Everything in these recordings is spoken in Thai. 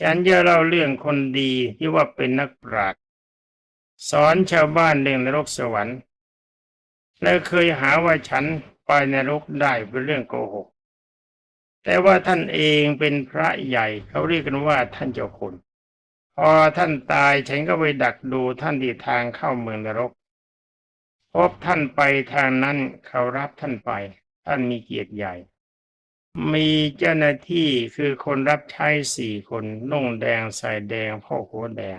ฉันจะเล่าเรื่องคนดีที่ว่าเป็นนักปราชญ์สอนชาวบ้านเรื่องนรกสวรรค์ และเคยหาว่าฉันไปนรกได้เป็นเรื่องโกหก แต่ว่าท่านเองเป็นพระใหญ่เขาเรียกกันว่าท่านเจ้าคุณ พอท่านตายฉันก็ไปดักดูท่านที่ทางเข้าเมืองนรก พบท่านไปทางนั้นเขารับท่านไป ท่านมีเกียรติใหญ่ มีเจ้าหน้าที่คือคนรับใช้สี่คนนุ่งแดงใส่แดงพ่อหัวแดง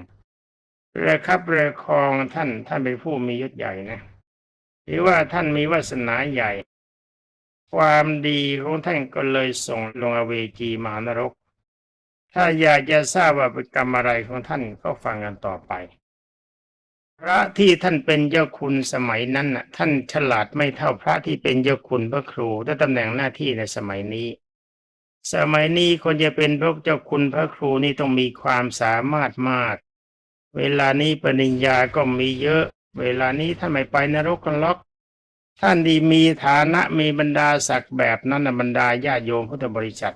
ประคับประคองท่านท่านเป็นผู้มียศใหญ่นะ หรือว่าท่านมีวาสนาใหญ่ ความดีของท่านก็เลยส่งลงอเวจีมานรก ถ้าอยากจะทราบว่าเป็นกรรมอะไรของท่านก็ฟังกันต่อไป พระที่ท่านเป็นเจ้าคุณสมัยนั้นน่ะ ท่านฉลาดไม่เท่าพระที่เป็นเจ้าคุณพระครูและตำแหน่งหน้าที่ในสมัยนี้ สมัยนี้คนจะเป็นพระเจ้าคุณพระครูนี่ต้องมีความสามารถมาก เวลานี้ปริญญาก็มีเยอะ เวลานี้ท่านไม่ไปนรกกันล็อก ท่านดีมีฐานะมีบรรดาศักดิ์แบบนั้นนะบรรดาญาโยมพุทธบริษัท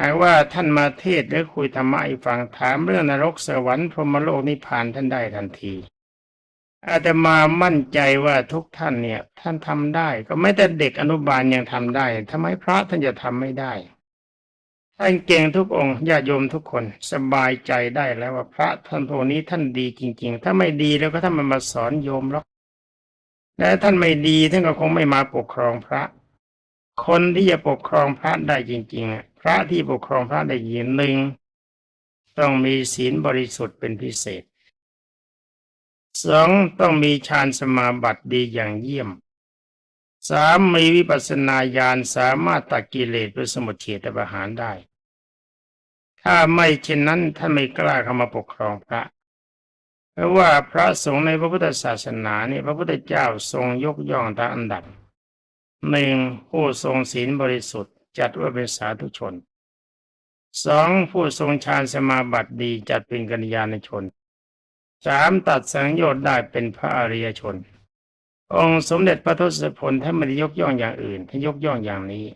หากว่าท่านมาเทศหรือคุยธรรมะให้ฟังถามเรื่องนรกสวรรค์พรหมโลกนิพพานท่านได้ทันที อาตมามั่นใจว่าทุกท่านเนี่ย ท่านทำได้ ก็ไม่แต่เด็กอนุบาลยังทำได้ทำไมพระท่านจะทำไม่ได้ ท่านเก่งทุกองค์ญาติโยมทุกคนสบายใจได้แล้วว่าพระท่านพวกนี้ท่านดีจริง ๆ ถ้าไม่ดีแล้วก็ท่านมันมาสอนโยมหรอกและท่านไม่ดีท่านก็คงไม่มาปกครองพระ คนที่จะปกครองพระได้จริงๆอะพระที่ปกครองพระได้ยินหนึ่งต้องมีศีลบริสุทธิ์เป็นพิเศษ สองต้องมีฌานสมาบัติดีอย่างเยี่ยมสามมีวิปัสสนาญาณสามารถตัดกิเลสด้วยสมุทเฉตประหารได้ ถ้าไม่เช่นนั้นท่านไม่กล้าเข้ามาปกครองพระ เพราะว่าพระสงฆ์ในพระพุทธศาสนาเนี่ยพระพุทธเจ้าทรงยกย่องตามอันดับหนึ่งผู้ทรงศีลบริสุทธิ์จัดว่าเป็นสาธุชนสองผู้ทรงฌานสมาบัติดีจัดเป็นกัญญาณชน สามตัดสังโยชน์ได้เป็นพระอริยชน องค์สมเด็จพระทศพลท่านไม่ได้ยกย่องอย่างอื่นท่านยกย่องอย่างนี้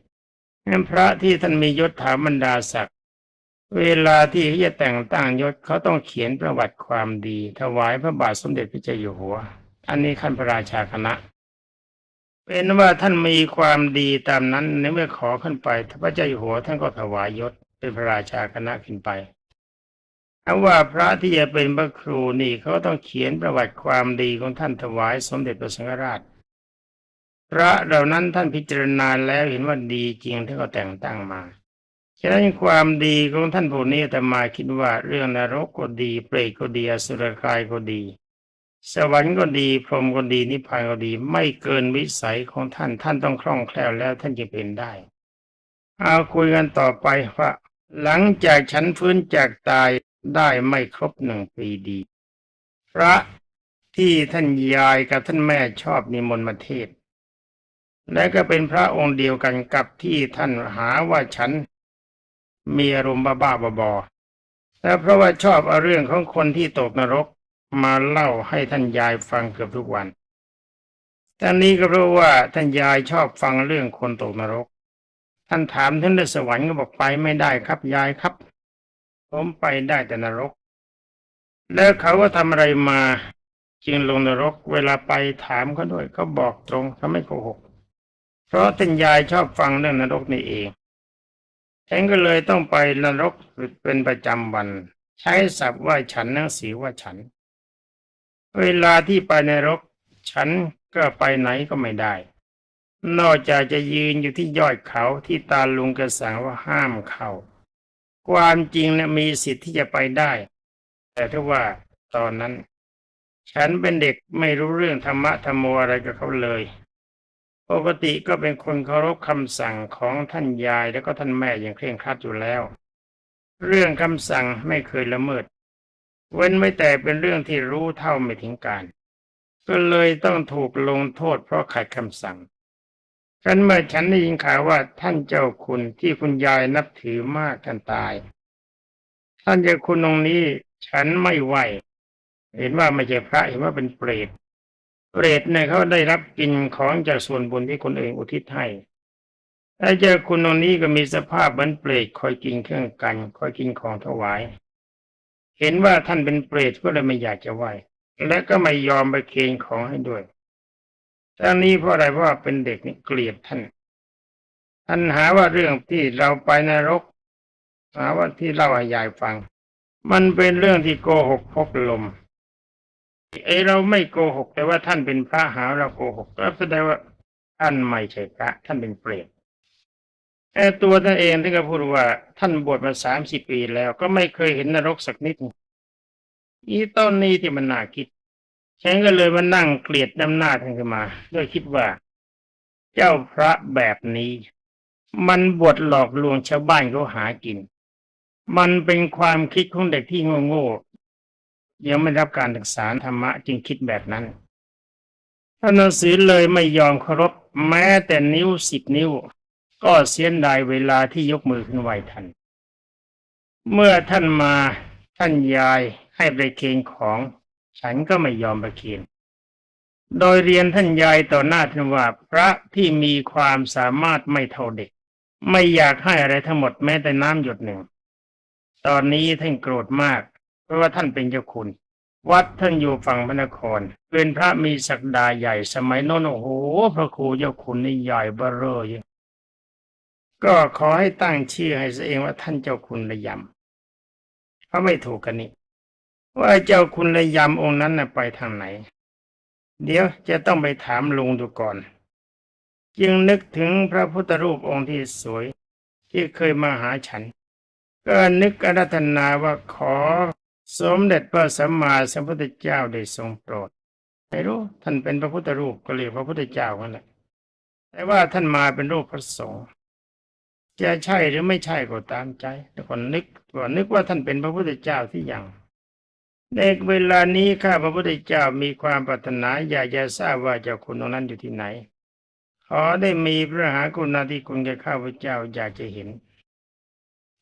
นั้นพระที่ท่านมียศถาบรรดาศักดิ์เวลาที่เขาจะแต่งตั้งยศเขาต้องเขียนประวัติความดี ถวายพระบาทสมเด็จพระเจ้าอยู่หัว อันนี้ขั้นพระราชาคณะ เป็นว่าท่านมีความดีตามนั้นในเมื่อขอขึ้นไปพระเจ้าอยู่หัวท่านก็ถวายยศเป็นพระราชาคณะขึ้นไป ถ้าว่าพระที่จะเป็นพระครูนี่เขาต้องเขียนประวัติความดีของท่านถวายสมเด็จพระสังฆราช พระเหล่านั้นท่านพิจารณาแล้วเห็นว่าดีจริงท่านก็แต่งตั้งมาฉะนั้นความดีของท่านผู้นี้แต่มาคิดว่าเรื่องนรกก็ดี เปรตก็ดีอสุรกายก็ดี สวรรค์ก็ดี พรหมก็ดีนิพพานก็ดี ไม่เกินวิสัยของท่านท่านต้องคล่องแคล่วแล้วท่านจะเป็นได้ เอาคุยกันต่อไปว่า หลังจากฉันฟื้นจากตาย ได้ไม่ครบหนึ่งปีดี พระที่ท่านยายกับท่านแม่ชอบนิมนต์มาเทศ และก็เป็นพระองค์เดียวกันกับที่ท่านหาว่าฉัน มีอารมณ์บ้าๆบอๆและเพราะว่าชอบเอาเรื่องของคนที่ตกนรกมาเล่าให้ท่านยายฟังเกือบทุกวันทั้งนี้ก็เพราะว่าท่านยายชอบฟังเรื่องคนตกนรก ท่านถามท่านในสวรรค์ก็บอกไปไม่ได้ครับยายครับ ผมไปได้แต่นรก แล้วเขาว่าทำอะไรมาจึงลงนรก เวลาไปถามเขาด้วยเขาบอกตรงเขาไม่โกหก เพราะท่านยายชอบฟังเรื่องนรกนี่เองฉันก็เลยต้องไปนรกเป็นประจำวัน ใช้ศัพท์ว่าฉันหนังสีว่าฉัน เวลาที่ไปนรก ฉันก็ไปไหนก็ไม่ได้ นอกจากจะยืนอยู่ที่ยอดเขาที่ตาลุงกระสังว่าห้ามเข้า ความจริงนะมีสิทธิ์ที่จะไปได้ แต่ถ้าว่าตอนนั้น ฉันเป็นเด็กไม่รู้เรื่องธรรมะธรรมโมอะไรกับเขาเลย ปกติก็เป็นคนเคารพคำสั่งของท่านยายแล้วก็ท่านแม่อย่างเคร่งครัดอยู่แล้ว เรื่องคำสั่งไม่เคยละเมิด เว้นไม่แต่เป็นเรื่องที่รู้เท่าไม่ถึงการ ก็เลยต้องถูกลงโทษเพราะขัดคำสั่ง ฉันเมื่อฉันได้ยินข่าวว่าท่านเจ้าคุณที่คุณยายนับถือมากท่านตาย ท่านเจ้าคุณองค์นี้ ฉันไม่ไหว เห็นว่าไม่ใช่พระเห็นว่าเป็นเปรต เปรตเนี่ยเขาได้รับกินของจากส่วนบุญที่คนอื่นอุทิศให้ถ้าเจอคุณองค์นี้ก็มีสภาพเหมือนเปรตคอยกินเครื่องกัน คอยกินของถวาย เห็นว่าท่านเป็นเปรตก็เลยไม่อยากจะไหวและก็ไม่ยอมไปเคนของให้ด้วย ทั้งนี้เพราะอะไรเพราะว่าเป็นเด็กนี่เกลียดท่านท่านหาว่าเรื่องที่เราไปนรก หาว่าที่เล่าให้ยายฟัง มันเป็นเรื่องที่โกหกพกลมไอเราไม่โกหก แต่ว่าท่านเป็นพระหาเราโกหกก็แสดงว่าท่านไม่ใช่พระ ท่านเป็นเปรตไอตัวท่านเองท่านก็พูดว่า ท่านบวชมาสามสิบปีแล้ว ก็ไม่เคยเห็นนรกสักนิดอีต้นนี้ที่มันน่าคิด ฉันก็เลยมานั่งเกลียดน้ำหน้าท่านขึ้นมาด้วยคิดว่า เจ้าพระแบบนี้ มันบวชหลอกลวงชาวบ้านเขาหากิน มันเป็นความคิดของเด็กที่โง่ๆยังไม่รับการศึกษาธรรมะจึงคิดแบบนั้นท่านหนังสือเลยไม่ยอมเคารพแม้แต่นิ้วสิบนิ้ว ก็เสียดายเวลาที่ยกมือขึ้นไหวทัน เมื่อท่านมาท่านยายให้ไปเคนของ ฉันก็ไม่ยอมไปเคนโดยเรียนท่านยายต่อหน้าท่านว่าพระที่มีความสามารถไม่เท่าเด็ก ไม่อยากให้อะไรทั้งหมดแม้แต่น้ำหยดหนึ่ง ตอนนี้ท่านโกรธมาก เพราะว่าท่านเป็นเจ้าคุณ วัดท่านอยู่ฝั่งพระนคร เป็นพระมีศักดาใหญ่สมัยโน้นโอ้โหพระครูเจ้าคุณนี่ใหญ่เบ้อเร่อเยอะก็ขอให้ตั้งชื่อให้ตัวเองว่าท่านเจ้าคุณระยำเพราะไม่ถูกกันนี่ ว่าเจ้าคุณระยำองค์นั้นน่ะไปทางไหน เดี๋ยวจะต้องไปถามลุงดูก่อน จึงนึกถึงพระพุทธรูปองค์ที่สวย ที่เคยมาหาฉัน ก็นึกอารัธนาว่าขอสมเด็จพระสัมมาสัมพุทธเจ้าได้ทรงโปรดไม่รู้ท่านเป็นพระพุทธรูปก็เรียกพระพุทธเจ้านั่นแหละแต่ว่าท่านมาเป็นรูปพระสงฆ์จะใช่หรือไม่ใช่ก็ตามใจแต่คนนึกว่านึกว่าท่านเป็นพระพุทธเจ้าที่ยัง ในเวลานี้ข้าพระพุทธเจ้ามีความปรารถนาอยากจะทราบว่าเจ้าคุณองค์นั้นอยู่ที่ไหน ขอได้มีพระหากุณาธิคุณแก่ข้าพเจ้าอยากจะเห็น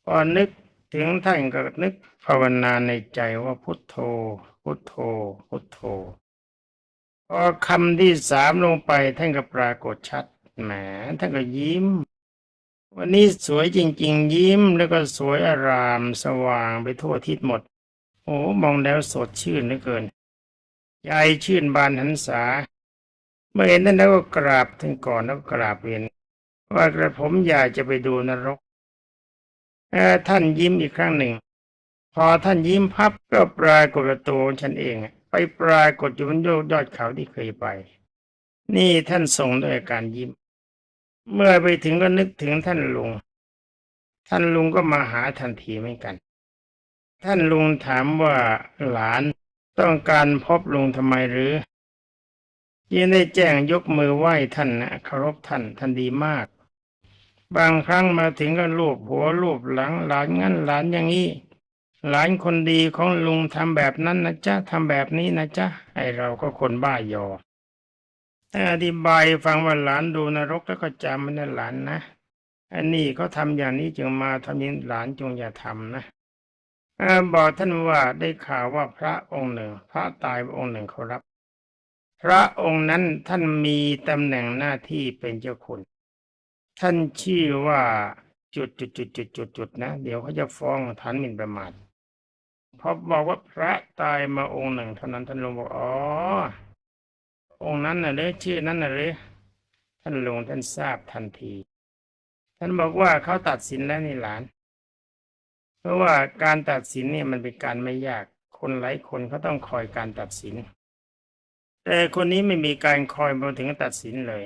พอนึกถึงท่านก็นึกภาวนาในใจว่าพุทโธ พุทโธ พุทโธ พอคำที่สามลงไปท่านก็ปรากฏชัด แหมท่านก็ยิ้ม วันนี้สวยจริง ๆ ยิ้มแล้วก็สวยอารามสว่างไปทั่วทิศหมด โอ้มองแล้วสดชื่นเหลือเกินใจชื่นบานหันษา เมื่อเห็นนั้นแล้วก็กราบท่านก่อนแล้วก็กราบเรียนว่ากระผมอยากจะไปดูนรกท่านยิ้มอีกครั้งหนึ่ง พอท่านยิ้มพับก็ปรากฏตัวฉันเอง ไปปรากฏอยู่บนยอดยอดเขาที่เคยไป นี่ท่านทรงด้วยการยิ้ม เมื่อไปถึงก็นึกถึงท่านลุง ท่านลุงก็มาหาทันทีเหมือนกัน ท่านลุงถามว่าหลานต้องการพบลุงทำไมหรือยังได้แจ้งยกมือไหว้ท่านนะเคารพท่านท่านดีมาก บางครั้งมาถึงก็ลูบหัวลูบหลังหลานงั้นหลานอย่างนี้หลานคนดีของลุงทำแบบนั้นนะจ๊ะทำแบบนี้นะจ๊ะไอเราก็คนบ้ายอถ้าอธิบายฟังว่าหลานดูนรกแล้วก็จำมันนะหลานนะอันนี้เขาทำอย่างนี้จึงมาทำย่างนี้หลานจงอย่าทำนะ บอกท่านว่าได้ข่าวว่าพระองค์หนึ่ง พระตายองค์หนึ่งเขารับ พระองค์นั้นท่านมีตำแหน่งหน้าที่เป็นเจ้าคุณ ท่านชื่อว่าจุดจุดจุดจุดจุดจุดนะเดี๋ยวเขาจะฟ้องฐานหมิ่นประมาทพอบอกว่าพระตายมาองค์หนึ่งเท่านั้นท่านลงบอกอ๋อองค์นั้นน่ะเลยชื่อนั้นน่ะเลยท่านลงท่านทราบทันที ท่านบอกว่าเขาตัดสินแล้วนี่หลาน ราะว่าการตัดสินเนี่ยมันเป็นการไม่ยาก คนหลายคนเขาต้องคอยการตัดสิน แต่คนนี้ไม่มีการคอยมาถึงตัดสินเลย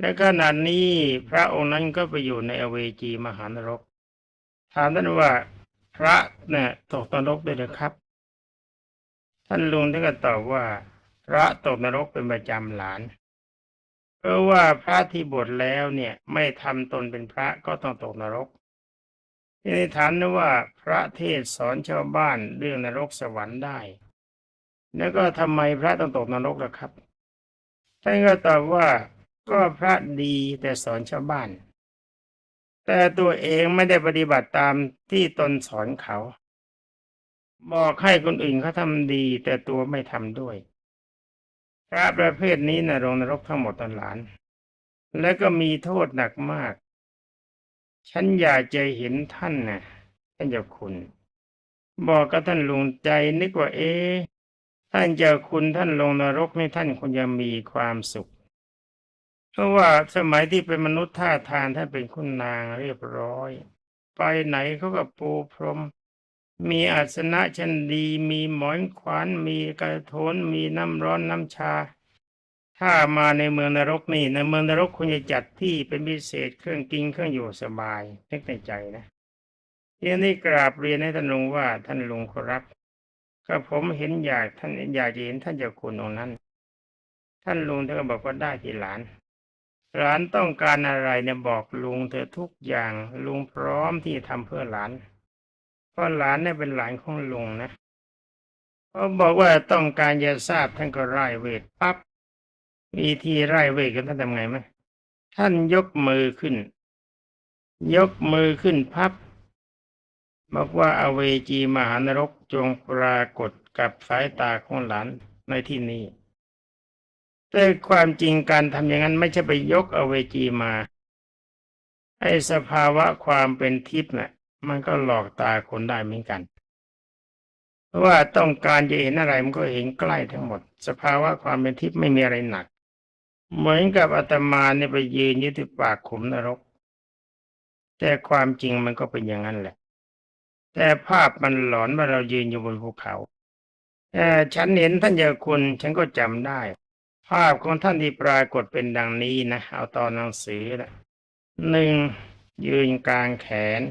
และขณะนี้พระองค์นั้นก็ไปอยู่ในอเวจีมหานรก ถามท่านว่าพระเนี่ยตกนรกด้วยหรือครับ ท่านลุงท่านก็ตอบว่า พระตกนรกเป็นประจำหลาน เพราะว่าพระที่บวชแล้วเนี่ยไม่ทำตนเป็นพระก็ต้องตกนรก ที่ในฐานนะว่าพระเทศสอนชาวบ้านเรื่องนรกสวรรค์ได้ แล้วก็ทำไมพระต้องตกนรกล่ะครับท่านก็ตอบว่าก็พระดีแต่สอนชาวบ้าน แต่ตัวเองไม่ได้ปฏิบัติตามที่ตนสอนเขา บอกให้คนอื่นเขาทำดี แต่ตัวไม่ทำด้วย พระประเภทนี้นะลงนรกทั้งหมดตอนหลาน และก็มีโทษหนักมาก ฉันอยากจะเห็นท่านนะท่านเจ้าคุณ บอกกับท่านลุงใจนึกว่าเอ๊ท่านเจ้าคุณท่านลงนรกนี่ท่านคงจะมีความสุข เพราะว่าสมัยที่เป็นมนุษย์ท่าทางท่านเป็นคุณนางเรียบร้อย ไปไหนเขาก็ปูพรม มีอาสนะชั้นดี มีหมอนขวาน มีกระโถนมีน้ำร้อนน้ำชา ถ้ามาในเมืองนรกนี่ในเมืองนรกคุณจะจัดที่เป็นพิเศษเครื่องกินเครื่องอยู่สบายนึกในใจนะเที่ยงนี้กราบเรียนให้ท่านลุงว่าท่านลุงขอรับก็ผมเห็นอยากท่านอยากเห็นท่านเจ้าคุณองค์นั้น ท่านลุงท่านก็บอกว่าได้ที่หลานหลานต้องการอะไรเนี่ยบอกลุงเธอทุกอย่างลุงพร้อมที่ทำเพื่อหลาน เพราะหลานเนี่ยเป็นหลานของลุงนะเขาบอกว่าต้องการจะทราบท่านก็ไล่เวทปั๊บ วิธีไล่เวทกันท่านทำไงไหมท่านยกมือขึ้น ยกมือขึ้นพับบอกว่าอเวจีมหานรกจงปรากฏกับสายตาของหลานในที่นี้แต่ความจริงการทำอย่างนั้นไม่ใช่ไปยกอเวจีมาไอ้สภาวะความเป็นทิพย์น่ะมันก็หลอกตาคนได้เหมือนกัน เพราะว่าต้องการจะเห็นอะไรมันก็เห็นใกล้ทั้งหมด สภาวะความเป็นทิพย์ไม่มีอะไรหนัก เหมือนกับอาตมาเนี่ยไปยืนอยึดที่ปากขุมนรก แต่ความจริงมันก็เป็นอย่างนั้นแหละ แต่ภาพมันหลอนว่าเรายืนอยู่บนภูเขาแต่ฉันเห็นท่านเจ้าคุณฉันก็จำได้ ภาพของท่านที่ปรากฏเป็นดังนี้นะเอาตอนหนังสือนะหนึ่งยืนกลางแขน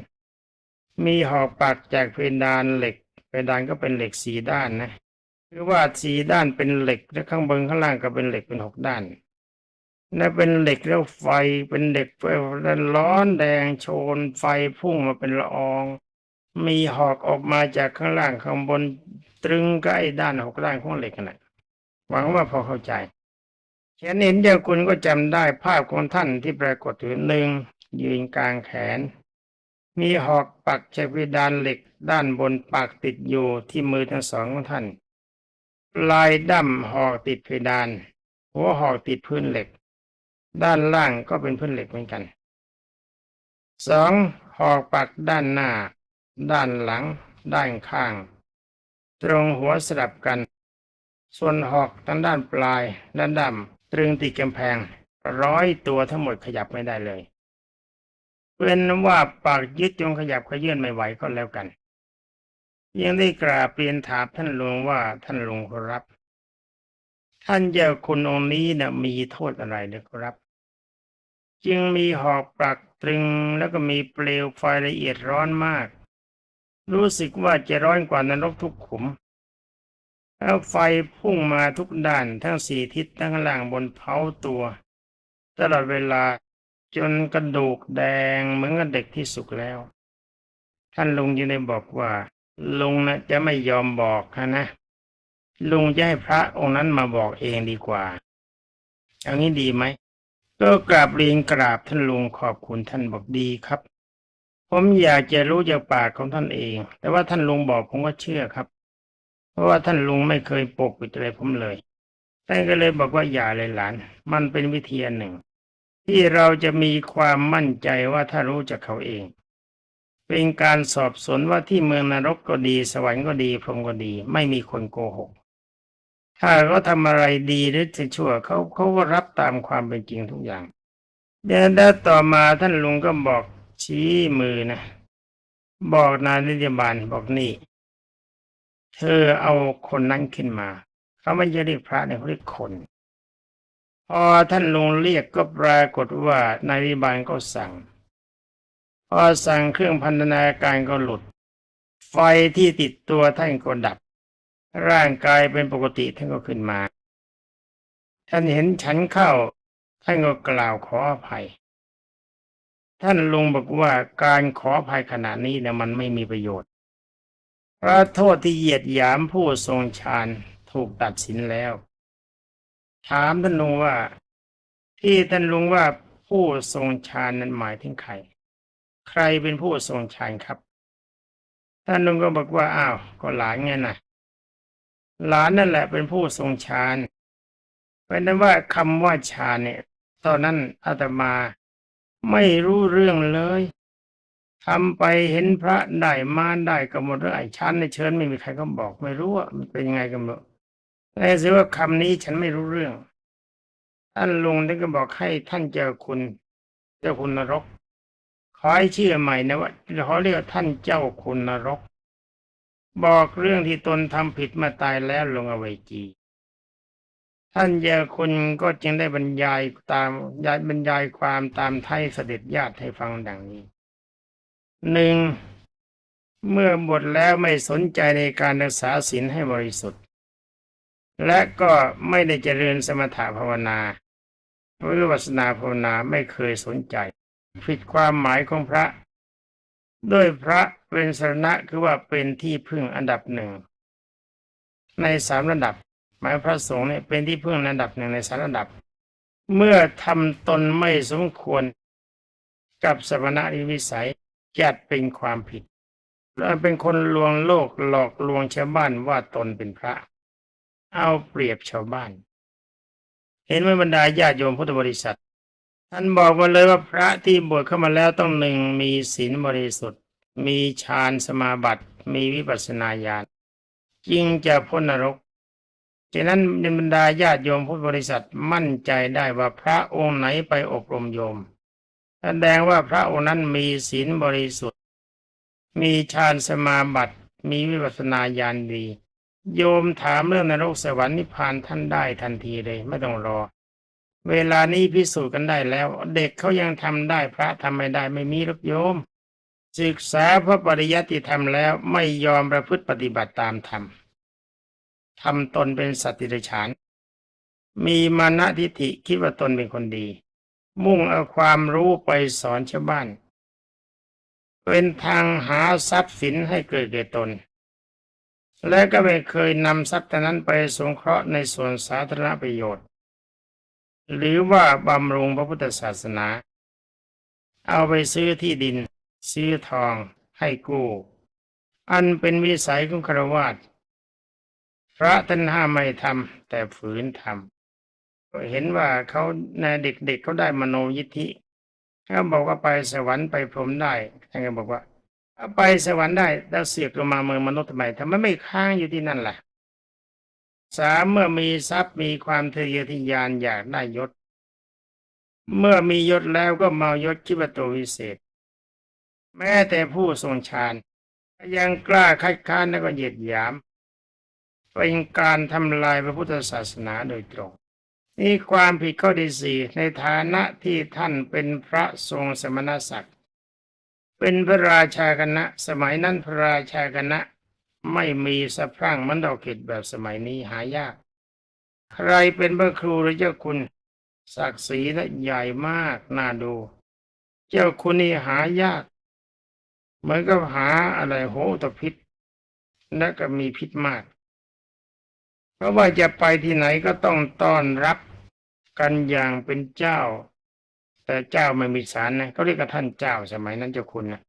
มีหอกปักจากเพดานเหล็กเพดานก็เป็นเหล็กสีด้านนะ คือว่าสีด้านเป็นเหล็กและข้างบนข้างล่างก็เป็นเหล็กเป็นหกด้าน และเป็นเหล็กแล้วไฟเป็นเหล็กไฟแล้วร้อนแดงโชน ไฟพุ่งมาเป็นละออง มีหอกออกมาจากข้างล่างข้างบนตรึงใกับไอ้ด้านหกด้านของเหล็กนั่นหละหวังว่าพอเข้าใจฉันเห็นเจ้าคุณก็จำได้ภาพของท่านที่ปรากฏอยู่หนึ่งยืนกลางแขน มีหอกปักจากเพดานเหล็กด้านบนปากติดอยู่ที่มือทั้งสองของท่านปลายดั้มหอกติดเพดาน หัวหอกติดพื้นเหล็ก ด้านล่างก็เป็นพื้นเหล็กเหมือนกันสองหอกปักด้านหน้า ด้านหลัง ด้านข้าง ตรงหัวสลับกัน ส่วนหอกทางด้านปลายด้านดำตรึงติดกำแพง ร้อยตัวทั้งหมดขยับไม่ได้เลยเป็นว่าปากยึดจงขยับขยื่นไม่ไหวก็แล้วกัน ยังได้กราบเรียนถามท่านหลวงว่าท่านหลวงครับ ท่านเจ้าคุณองค์นี้นะมีโทษอะไรนะครับ จึงมีหอกปักตรึงแล้วก็มีเปลวไฟละเอียดร้อนมาก รู้สึกว่าจะร้อนกว่านรกทุกขุมแล้วไฟพุ่งมาทุกด้านทั้งสี่ทิศทั้งล่างบนเผาตัว ตลอดเวลาจนกระดูกแดงเหมือนกับเด็กที่สุกแล้ว ท่านลุงยังได้บอกว่า ลุงนะจะไม่ยอมบอกนะลุงจะให้พระองค์นั้นมาบอกเองดีกว่า เอางี้ดีไหม ก็กราบเรียนกราบท่านลุงขอบคุณท่านบอกดีครับ ผมอยากจะรู้จากปากของท่านเอง แต่ว่าท่านลุงบอกผมก็เชื่อครับ เพราะว่าท่านลุงไม่เคยปกปิดอะไรผมเลยท่านก็เลยบอกว่าอย่าเลยหลาน มันเป็นวิธีหนึ่ง ที่เราจะมีความมั่นใจว่าถ้ารู้จากเขาเอง เป็นการสอบสวนว่าที่เมืองนรกก็ดี สวรรค์ก็ดีพรหมก็ดี ไม่มีคนโกหก ถ้าเขาทำอะไรดีหรือจะชั่วเขาเขาก็รับตามความเป็นจริงทุกอย่างเดี๋ยวแล้ต่อมาท่านลุงก็บอกชี้มือนะบอกนายนิยบาลบอกนี่ เธอเอาคนนั้นขึ้นมา เขาไม่ใช่เรียกพระเนี่ยเขาเรียกคน พอท่านลุงเรียกก็ปรากฏว่านายนิยบาลก็สั่ง พอสั่งเครื่องพันธนาการก็หลุด ไฟที่ติดตัวท่านก็ดับ ร่างกายเป็นปกติท่านก็ขึ้นมา ท่านเห็นฉันเข้า ท่านก็กล่าวขออภัย ท่านลุงบอกว่าการขออภัยขณะนี้เนี่ยมันไม่มีประโยชน์พระโทษที่เหยียดหยามผู้ทรงฌานถูกตัดสินแล้ว ถามท่านลุงว่า ที่ท่านลุงว่าผู้ทรงฌานนั้นหมายถึงใคร ใครเป็นผู้ทรงฌานครับ ท่านลุงก็บอกว่าอ้าวก็หลานไงนะ หลานนั่นแหละเป็นผู้ทรงฌานเป็นนั้นว่าคำว่าฌานเนี่ย ตอนนั้นอาตมาไม่รู้เรื่องเลยทำไปเห็นพระได้มาได้ก็หมดเรื่องไอ้ชั้นในเชิญไม่มีใครก็บอก ไม่รู้ว่ามันเป็นยังไงกันหมดแต่สิว่าคำนี้ฉันไม่รู้เรื่อง ท่านลุงท่านก็บอกให้ท่านเจ้าคุณ เจ้าคุณนรกขอให้ชื่อใหม่นะว่าขอเรียกว่าท่านเจ้าคุณนรก บอกเรื่องที่ตนทำผิดมาตายแล้วลงอเวจี ท่านเจ้าคุณก็จึงได้บรรยายตามยายบรรยายความตามไทยเสด็จญาติให้ฟังดังนี้หนึ่งเมื่อบวชแล้วไม่สนใจในการรักษาศีลให้บริสุทธิ์ และก็ไม่ได้เจริญสมถภาวนาวิปัสนาภาวนาไม่เคยสนใจ ผิดความหมายของพระ ด้วยพระเป็นสรณะคือว่าเป็นที่พึ่งอันดับหนึ่งในสามระดับ หมายพระสงฆ์เนี่ยเป็นที่พึ่งอันดับหนึ่งในสามระดับ เมื่อทำตนไม่สมควรกับสมณะนิวิสัยจัดเป็นความผิด และเป็นคนลวงโลกหลอกลวงชาวบ้านว่าตนเป็นพระ เอาเปรียบชาวบ้าน เห็นไหมบรรดาญาติโยมพุทธบริษัท ท่านบอกมาเลยว่าพระที่บวชเข้ามาแล้วต้องหนึ่งมีศีลบริสุทธิ์ มีฌานสมาบัติ มีวิปัสสนาญาณจึงจะพ้นนรกฉะนั้นบรรดาญาติโยมพุทธบริษัทมั่นใจได้ว่าพระองค์ไหนไปอบรมโยมแสดงว่าพระองค์นั้นมีศีลบริสุทธิ์ มีฌานสมาบัติ มีวิปัสสนาญาณดี โยมถามเรื่องนรกสวรรค์นิพพานท่านได้ทันทีเลยไม่ต้องรอ เวลานี้พิสูจน์กันได้แล้ว เด็กเขายังทำได้พระทำไม่ได้ไม่มีหรอกโยม ศึกษาพระปริยัติธรรมแล้วไม่ยอมประพฤติปฏิบัติตามธรรมทำตนเป็นสัตติรฉาน มีมานะทิฏฐิคิดว่าตนเป็นคนดี มุ่งเอาความรู้ไปสอนชาวบ้าน เป็นทางหาทรัพย์สินให้เกิดแก่ตน และก็ไม่เคยนำทรัพย์นั้นไปสงเคราะห์ในส่วนสาธารณประโยชน์ หรือว่าบำรุงพระพุทธศาสนา เอาไปซื้อที่ดิน ซื้อทองให้กู้อันเป็นวิสัยของครวาสพระท่านห้ามไม่ทำแต่ฝืนทำก็เห็นว่าเขาในเด็กๆเเขาได้มโนยิทธิเขาบอกว่าไปสวรรค์ไปพรหมได้ท่านก็บอกว่าเอาไปสวรรค์ได้แล้วเสียกลงมาเมืองมนุษย์ทำไมทำไมไม่ค้างอยู่ที่นั่นล่ะ สามเมื่อมีทรัพย์มีความทะเยอทะยานอยากได้ยศ เมื่อมียศแล้วก็เมายศคิดว่าตัววิเศษ แม้แต่ผู้ทรงฌานยังกล้าคัดค้านและก็เหยียดหยาม เป็นการทำลายพระพุทธศาสนาโดยตรง นี่ความผิดข้อที่สี่ในฐานะที่ท่านเป็นพระทรงสมณศักดิ์เป็นพระราชาคณะ สมัยนั้นพระราชาคณะ ไม่มีสะพรั่งมันดอกเกตแบบสมัยนี้หายาก ใครเป็นพระครูหรือเจ้าคุณ ศักดิ์ศรีและใหญ่มากน่าดู เจ้าคุณนี่หายาก เหมือนกับหาอะไรโหตพิษและก็มีพิษมาก เพราะว่าจะไปที่ไหนก็ต้องต้อนรับกันอย่างเป็นเจ้า แต่เจ้าไม่มีสารนะเขาเรียกกันท่านเจ้าสมัยนั้นเจ้าคุณนะ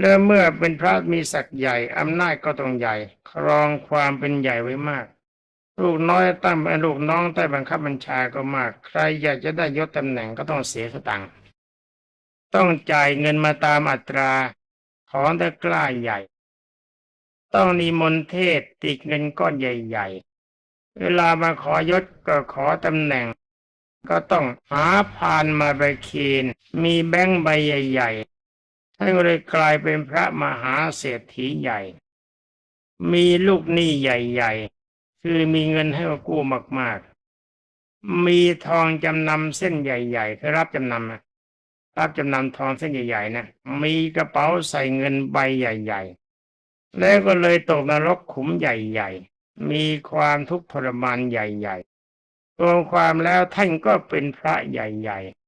แล้วเมื่อเป็นพระมีศักดิ์ใหญ่อำนาจก็ต้องใหญ่ ครองความเป็นใหญ่ไว้มาก ลูกน้อยตั้งลูกน้องใต้บังคับบัญชาก็มาก ใครอยากจะได้ยศตำแหน่งก็ต้องเสียสตังค์ต้องจ่ายเงินมาตามอัตราของแต่กล้าใหญ่ ต้องนิมนต์เทศติดเงินก้อนใหญ่ๆ เวลามาขอยศก็ขอตำแหน่ง ก็ต้องหาพานมาใบเคนมีแบงค์ใบใหญ่ๆ ท่านก็เลยกลายเป็นพระมหาเศรษฐีใหญ่ มีลูกหนี้ใหญ่ๆ คือมีเงินให้มากู้มากๆ มีทองจำนำเส้นใหญ่ๆคือรับจำนำนะรับจำนำทองเส้นใหญ่ๆนะมีกระเป๋าใส่เงินใบใหญ่ ๆ แล้วก็เลยตกนรกขุมใหญ่ ๆ มีความทุกข์ทรมานใหญ่ ๆ รวมความแล้วท่านก็เป็นพระใหญ่ ๆ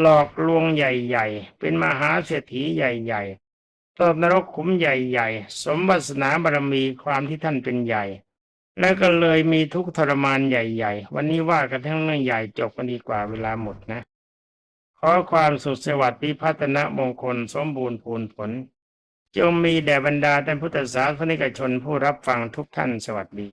หลอกลวงใหญ่ๆ เป็นมหาเศรษฐีใหญ่ๆตกนรกขุมใหญ่ๆ สมบัตินาบารมีความที่ท่านเป็นใหญ่ แล้วก็เลยมีทุกทรมานใหญ่ ๆ วันนี้ว่ากันทั้งเรื่องใหญ่จบกันดีกว่าเวลาหมดนะ ขอความสุขสวัสดิ์พิพัฒนมงคลสมบูรณ์พูนผล จงมีแด่บรรดาท่านพุทธศาสนิกชนผู้รับฟังทุกท่านสวัสดี